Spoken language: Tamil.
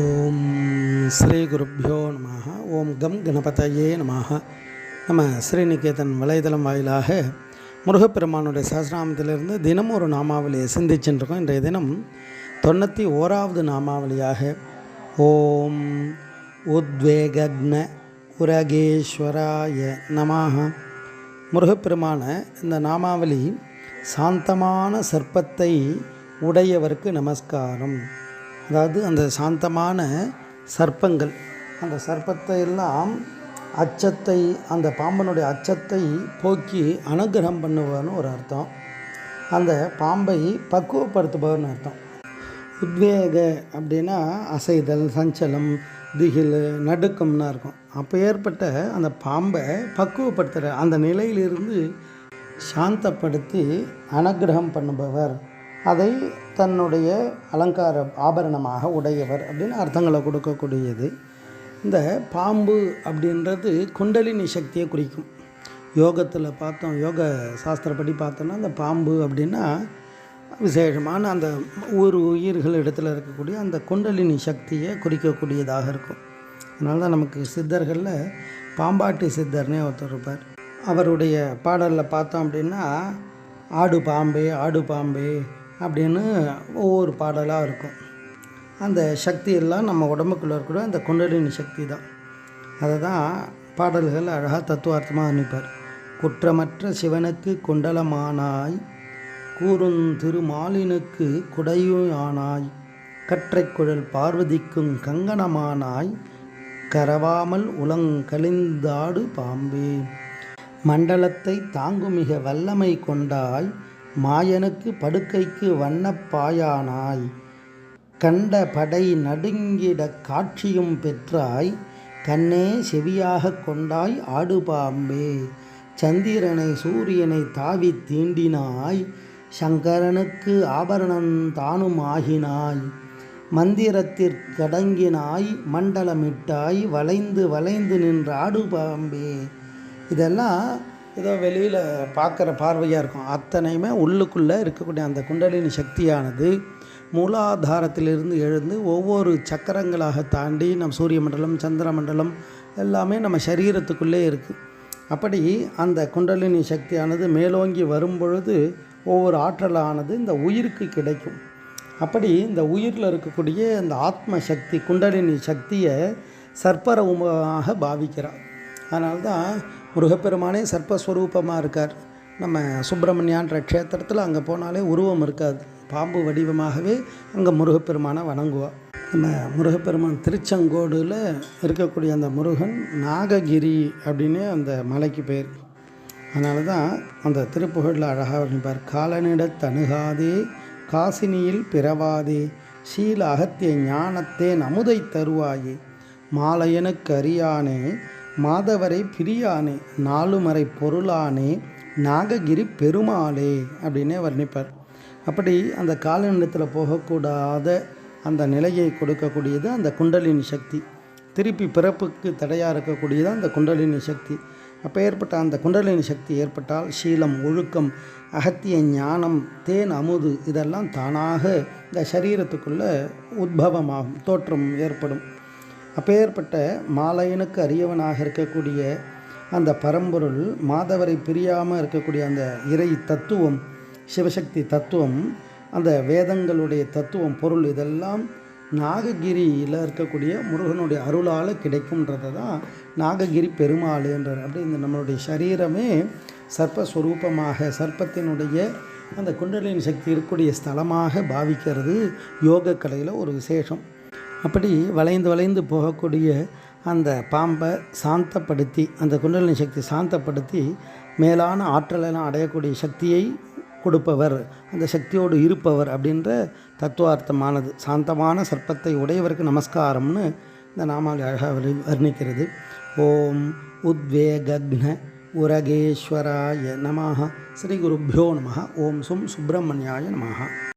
ஓம் ஸ்ரீ குருப்பியோ நம ஓம் கம் கணபதையே நம நம்ம ஸ்ரீநிகேதன் வலைதளம் வாயிலாக முருகப்பெருமானுடைய சஹசிராமத்திலிருந்து தினம் ஒரு நாமாவளியை சிந்திச்சுருக்கோம் இன்றைய தினம் தொண்ணூற்றி ஓராவது நாமாவளியாக ஓம் உத்வேகக்ன உரகேஸ்வராய நமாக. முருகப்பெருமான இந்த நாமாவளி சாந்தமான சர்ப்பத்தை உடையவருக்கு நமஸ்காரம். அதாவது அந்த சாந்தமான சர்ப்பங்கள் அந்த சர்ப்பத்தை எல்லாம் அச்சத்தை அந்த பாம்பனுடைய அச்சத்தை போக்கி அனுகிரகம் பண்ணுவார்னு ஒரு அர்த்தம். அந்த பாம்பை பக்குவப்படுத்துபவர்னு அர்த்தம். உத்வேக அப்படின்னா அசைதல் சஞ்சலம் திகில் நடுக்கம்னா இருக்கும். அப்போ ஏற்பட்ட அந்த பாம்பை பக்குவப்படுத்துகிற அந்த நிலையிலிருந்து சாந்தப்படுத்தி அனுகிரகம் பண்ணுபவர். அதை தன்னுடைய அலங்கார ஆபரணமாக உடையவர் அப்படின்னு அர்த்தங்களை கொடுக்கக்கூடியது. இந்த பாம்பு அப்படின்றது குண்டலினி சக்தியை குறிக்கும். யோகத்தில் பார்த்தோம் யோக சாஸ்திரப்படி பார்த்தோன்னா அந்த பாம்பு அப்படின்னா விசேஷமான அந்த ஒரு உயிர்கள் இடத்துல இருக்கக்கூடிய அந்த குண்டலினி சக்தியை குறிக்கக்கூடியதாக இருக்கும். அதனால தான் நமக்கு சித்தர்களில் பாம்பாட்டி சித்தர்னே ஒருத்தர் இருப்பார். அவருடைய பாடலில் பார்த்தோம் அப்படின்னா ஆடு பாம்பே ஆடு பாம்பே அப்படின்னு ஒவ்வொரு பாடலாக இருக்கும். அந்த சக்தி எல்லாம் நம்ம உடம்புக்குள்ளே இருக்கிற அந்த குண்டலினி சக்தி தான். அதை தான் பாடல்கள் அழகாக தத்துவார்த்தமாக அனுப்பார் குற்றமற்ற சிவனுக்கு குண்டலமானாய் கூறும் திருமாலினுக்கு குடையானாய் கற்றைக்குழல் பார்வதிக்கும் கங்கணமானாய். கரவாமல் உலங்கழிந்தாடு பாம்பே. மண்டலத்தை தாங்குமிக வல்லமை கொண்டாய். மாயனுக்கு படுக்கைக்கு வண்ணப்பாயானாய் கண்ட படை நடுங்கிட காட்சியும் பெற்றாய். கண்ணே செவியாக கொண்டாய் ஆடு பாம்பே. சந்திரனை சூரியனை தாவி தீண்டினாய். சங்கரனுக்கு ஆபரணம் தானும் ஆகினாய் மந்திரத்திற்கடங்கினாய் மண்டலமிட்டாய் வளைந்து வளைந்து நின்ற ஆடு பாம்பே இதெல்லாம் ஏதோ வெளியில் பார்க்குற பார்வையாக இருக்கும். அத்தனையுமே உள்ளுக்குள்ளே இருக்கக்கூடிய அந்த குண்டலினி சக்தியானது மூலாதாரத்திலிருந்து எழுந்து ஒவ்வொரு சக்கரங்களாக தாண்டி நம் சூரிய மண்டலம் சந்திர மண்டலம் எல்லாமே நம்ம சரீரத்துக்குள்ளே இருக்குது அப்படி அந்த குண்டலினி சக்தியானது மேலோங்கி வரும்பொழுது ஒவ்வொரு ஆற்றலானது இந்த உயிருக்கு கிடைக்கும். அப்படி இந்த உயிரில் இருக்கக்கூடிய இந்த ஆத்ம சக்தி குண்டலினி சக்தியை சர்ப்பரூபமாக பாவிக்கிறார். அதனால தான் முருகப்பெருமானே சர்ப்பஸ்வரூபமாக இருக்கார். நம்ம சுப்பிரமணியான்ற க்ஷேத்திரத்தில் அங்கே போனாலே உருவம் இருக்காது. பாம்பு வடிவமாகவே அங்கே முருகப்பெருமானை வணங்குவார். நம்ம முருகப்பெருமான் திருச்செங்கோடில் இருக்கக்கூடிய அந்த முருகன் நாககிரி அப்படின்னு அந்த மலைக்கு பேர். அதனால தான் அந்த திருப்புகழில் அழகாக வர்ணிப்பார் காலனிட தணுகாதே காசினியில் பிறவாதே சீல அகத்திய ஞானத்தே நமுதை தருவாயே. மாலையனுக்கு அறியானே மாதவரை பிரியானே நாலுமறை பொருளானே நாககிரி பெருமாளே அப்படின்னே வர்ணிப்பார். அப்படி அந்த காலநிலத்தில் போகக்கூடாத அந்த நிலையை கொடுக்கக்கூடியது அந்த குண்டலினி சக்தி. திருப்பி பிறப்புக்கு தடையாக இருக்கக்கூடியது அந்த குண்டலினி சக்தி. அப்போ ஏற்பட்ட அந்த குண்டலினி சக்தி ஏற்பட்டால் சீலம் ஒழுக்கம் அகத்திய ஞானம் தேன் அமுது இதெல்லாம் தானாக இந்த சரீரத்துக்குள்ளே உத்பவமாகும் தோற்றம் ஏற்படும். அப்பேற்பட்ட மாலையனுக்கு அரியவனாக இருக்கக்கூடிய அந்த பரம்பொருள் மாதவரை பிரியாமல் இருக்கக்கூடிய அந்த இறை தத்துவம் சிவசக்தி தத்துவம் அந்த வேதங்களுடைய தத்துவம் பொருள் இதெல்லாம் நாககிரியில் இருக்கக்கூடிய முருகனுடைய அருளால் கிடைக்கும்ன்றதை தான் நாககிரி பெருமாளுன்றார் அப்படி இந்த நம்மளுடைய சரீரமே சர்ப்பஸ்வரூபமாக சர்ப்பத்தினுடைய அந்த குண்டலின் சக்தி இருக்கக்கூடிய ஸ்தலமாக பாவிக்கிறது யோக கலையில் ஒரு விசேஷம். அப்படி வளைந்து வளைந்து போகக்கூடிய அந்த பாம்பை சாந்தப்படுத்தி அந்த குண்டலினி சக்தி சாந்தப்படுத்தி மேலான ஆற்றலெல்லாம் அடையக்கூடிய சக்தியை கொடுப்பவர் அந்த சக்தியோடு இருப்பவர் அப்படின்ற தத்துவார்த்தமானது. சாந்தமான சர்ப்பத்தை உடையவருக்கு நமஸ்காரம்னு இந்த நாமாவளி அழகாக வர்ணிக்கிறது. ஓம் உத்வேகக்ன உரகேஸ்வராய நமः ஸ்ரீ குருப்பியோ நமः ஓம் சும் சுப்பிரமணியாய நமः